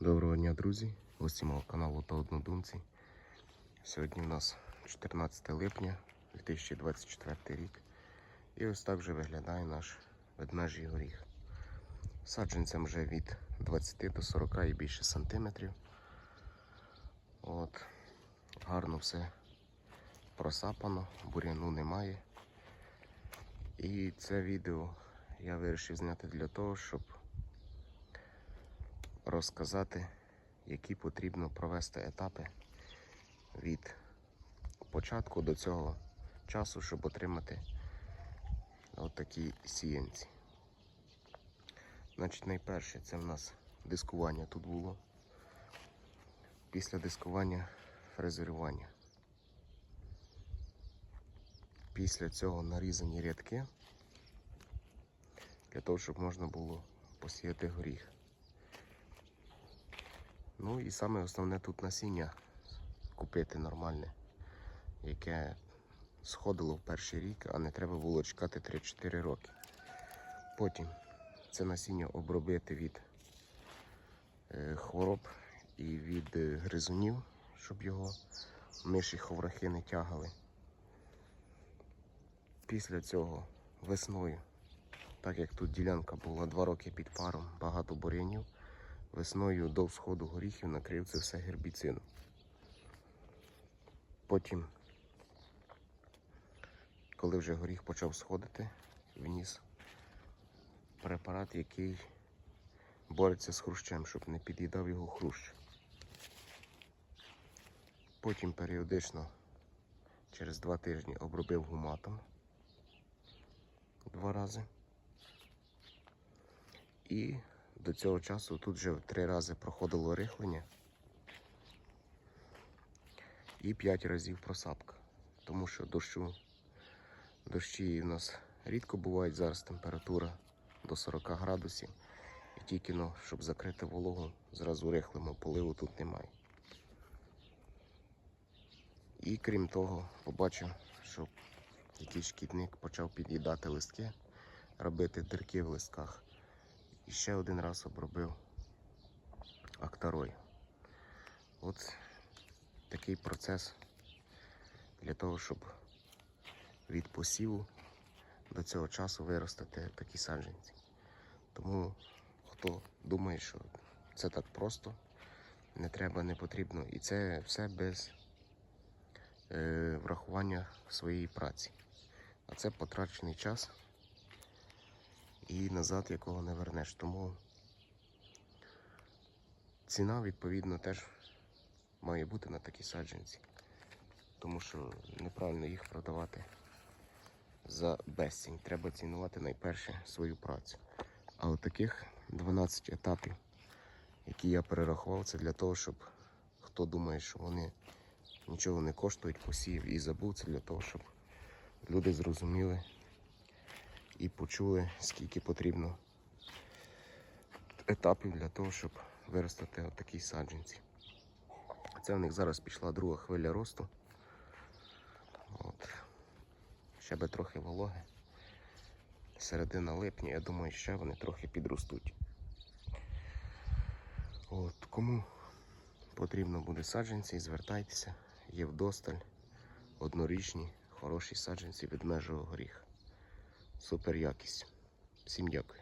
Доброго дня, друзі! Гості мого каналу та однодумці. Сьогодні у нас 14 липня 2024 рік. І ось так вже виглядає наш ведмежий горіх. Саджанцям вже від 20 до 40 і більше сантиметрів. От. Гарно все просапано, буряну немає. І це відео я вирішив зняти для того, щоб розказати, які потрібно провести етапи від початку до цього часу, щоб отримати отакі сіянці. Значить, найперше це в нас дискування тут було. Після дискування фрезерування. Після цього нарізані рядки для того, щоб можна було посіяти горіх. Ну і саме основне тут насіння купити нормальне, яке сходило в перший рік, а не треба було чекати 3-4 роки. Потім це насіння обробити від е, хвороб і від е, гризунів, щоб його миші ховрахи не тягали. Після цього весною, так як тут ділянка була 2 роки під паром, багато бур'янів, весною до всходу горіхів накрив це все гербіцидом. Потім, коли вже горіх почав сходити, вніс препарат, який бореться з хрущем, щоб не під'їдав його хрущ. Потім періодично через два тижні обробив гуматом два рази. І до цього часу тут вже три рази проходило рихлення і п'ять разів просапка. Тому що дощу, дощі у нас рідко бувають, зараз температура до 40 градусів. І тільки ну, щоб закрити вологу, зразу рихлимо, поливу тут немає. І крім того, побачив, що якийсь шкідник почав під'їдати листки, робити дирки в листках. І ще один раз обробив актарою. От такий процес для того, щоб від посіву до цього часу виростити такі саджанці. Тому хто думає, що це так просто, не треба, не потрібно. І це все без е, врахування своєї праці. А це потрачений час і назад якого не вернеш. Тому ціна, відповідно, теж має бути на такі саджанці. Тому що неправильно їх продавати за безцінь. Треба цінувати найперше свою працю. А от таких 12 етапів, які я перерахував, це для того, щоб хто думає, що вони нічого не коштують, посів і забув, це для того, щоб люди зрозуміли і почули, скільки потрібно етапів для того, щоб виростити отакі саджанці. Це в них зараз пішла друга хвиля росту. От. Ще би трохи вологи. Середина липня, я думаю, ще вони трохи підростуть. От, Кому потрібно буде саджанці, звертайтеся, є вдосталь, однорічні, хороші саджанці від межового горіха. Супер якість. Всім дякую.